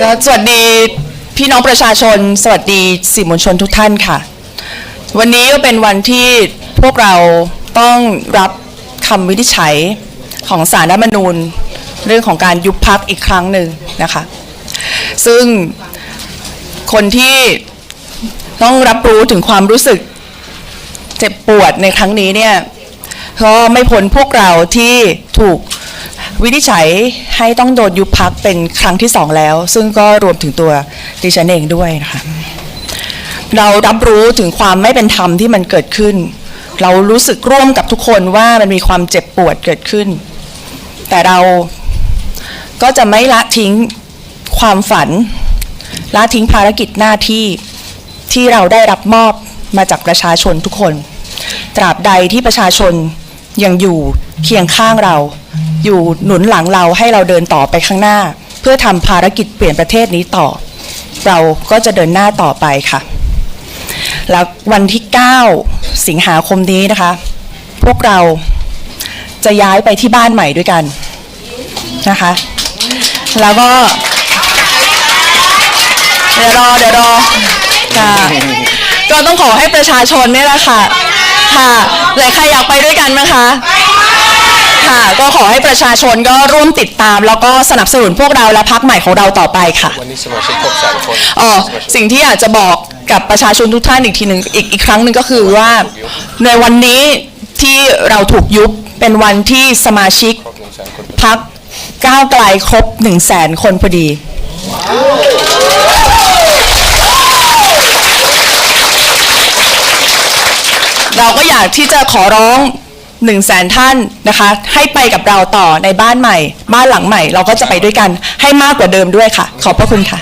แล้วสวัสดีพี่น้องประชาชน สวัสดีสื่อมวลชนทุกท่านค่ะ วันนี้ก็เป็นวันที่พวกเราต้องรับคำวินิจฉัยของสารรัฐธรรมนูญ เรื่องของการยุบพักอีกครั้งหนึ่งนะคะ ซึ่งคนที่ต้องรับรู้ถึงความรู้สึกเจ็บปวดในครั้งนี้เนี่ยก็ไม่พ้นพวกเราที่ถูก วินิจฉัยให้ต้องโดนยุบพักเป็นครั้งที่สองแล้ว ซึ่งก็รวมถึงตัวดิฉันเองด้วยนะคะเรารับรู้ถึงความไม่เป็นธรรมที่มันเกิดขึ้น เรารู้สึกร่วมกับทุกคนว่ามันมีความเจ็บปวดเกิดขึ้น แต่เราก็จะไม่ละทิ้งความฝัน ละทิ้งภารกิจหน้าที่ที่เราได้รับมอบมาจากประชาชนทุกคน ตราบใดที่ประชาชนยังอยู่เคียงข้างเรา อยู่หนุนหลังเราให้เราเดินต่อไปข้างหน้า เพื่อทำภารกิจเปลี่ยนประเทศนี้ต่อ เราก็จะเดินหน้าต่อไปค่ะ แล้ววันที่ 9 สิงหาคมนี้นะคะ พวกเราจะย้ายไปที่บ้านใหม่ด้วยกันนะคะ แล้วก็ เดี๋ยวรอเดี๋ยวรอค่ะก็ต้องขอให้ประชาชนเนี่ยแหละค่ะ ค่ะหลายใครอยากไปด้วยกันไหมคะคะ ก็ขอให้ประชาชนก็ร่วมติดตาม แล้วก็สนับสนุนพวกเราและพักใหม่ของเราต่อไปค่ะ วันนี้สมาชิกครบแสนคนอ๋อสมาชิกสิ่งที่อยากจะบอกกับประชาชนทุกท่านอีกทีหนึ่งอีกอีกครั้งหนึ่งก็คือว่าในวันนี้ที่เราถูกยุบเป็นวันที่สมาชิกครบหนึ่งแสนคนพักก้าวไกลครบ1 0 0 0 0แสนคนพอดี เราก็อยากที่จะขอร้อง 1 0 0 0 0แสนท่านนะคะ ให้ไปกับเราต่อในบ้านใหม่ บ้านหลังใหม่ เราก็จะไปด้วยกันให้มากกว่าเดิมด้วยค่ะ ขอบพระคุณค่ะ